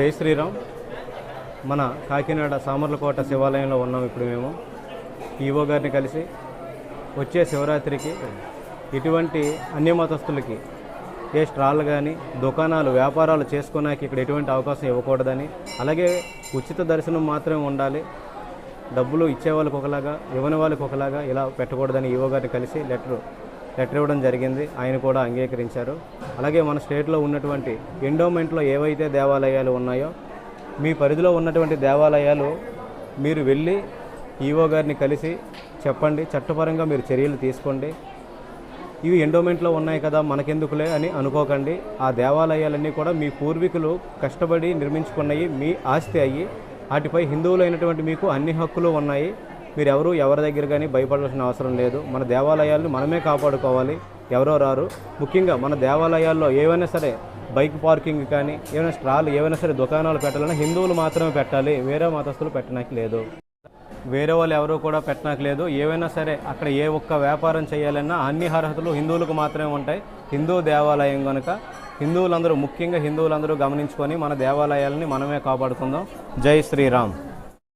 జై శ్రీరామ్. మన కాకినాడ సామర్లకోట శివాలయంలో ఉన్నాం ఇప్పుడు మేము. ఈవో గారిని కలిసి వచ్చే శివరాత్రికి ఎటువంటి అన్యమతస్తులకి ఏ స్ట్రాళ్ళు కానీ దుకాణాలు వ్యాపారాలు చేసుకోవడానికి ఇక్కడ ఎటువంటి అవకాశం ఇవ్వకూడదని అలాగే ఉచిత దర్శనం మాత్రమే ఉండాలి. డబ్బులు ఇచ్చే వాళ్ళకి ఒకలాగా ఇవ్వని వాళ్ళకి ఒకలాగా ఇలా పెట్టకూడదని ఈవో గారిని కలిసి లెటర్ లెటర్ ఇవ్వడం జరిగింది. ఆయన కూడా అంగీకరించారు. అలాగే మన స్టేట్లో ఉన్నటువంటి ఎండోమెంట్లో ఏవైతే దేవాలయాలు ఉన్నాయో మీ పరిధిలో ఉన్నటువంటి దేవాలయాలు మీరు వెళ్ళి ఈవో గారిని కలిసి చెప్పండి. చట్టపరంగా మీరు చర్యలు తీసుకోండి. ఇవి ఎండోమెంట్లో ఉన్నాయి కదా మనకెందుకులే అని అనుకోకండి. ఆ దేవాలయాలన్నీ కూడా మీ పూర్వీకులు కష్టపడి నిర్మించుకున్నవి మీ ఆస్తి అయ్యి వాటిపై హిందువులైనటువంటి మీకు అన్ని హక్కులు ఉన్నాయి. మీరు ఎవరి దగ్గర కానీ భయపడాల్సిన అవసరం లేదు. మన దేవాలయాలను మనమే కాపాడుకోవాలి. ఎవరో రారు. ముఖ్యంగా మన దేవాలయాల్లో ఏవైనా సరే బైక్ పార్కింగ్ కానీ ఏమైనా స్ట్రాలు ఏవైనా సరే దుకాణాలు పెట్టాలన్నా హిందువులు మాత్రమే పెట్టాలి. వేరే మతస్థులు పెట్టడానికి లేదు. వేరే వాళ్ళు ఎవరు కూడా పెట్టడానికి లేదు. ఏవైనా సరే అక్కడ ఏ ఒక్క వ్యాపారం చేయాలన్నా అన్ని అర్హతలు హిందువులకు మాత్రమే ఉంటాయి. హిందూ దేవాలయం కనుక హిందువులందరూ ముఖ్యంగా హిందువులందరూ గమనించుకొని మన దేవాలయాలని మనమే కాపాడుకుందాం. జై శ్రీరామ్.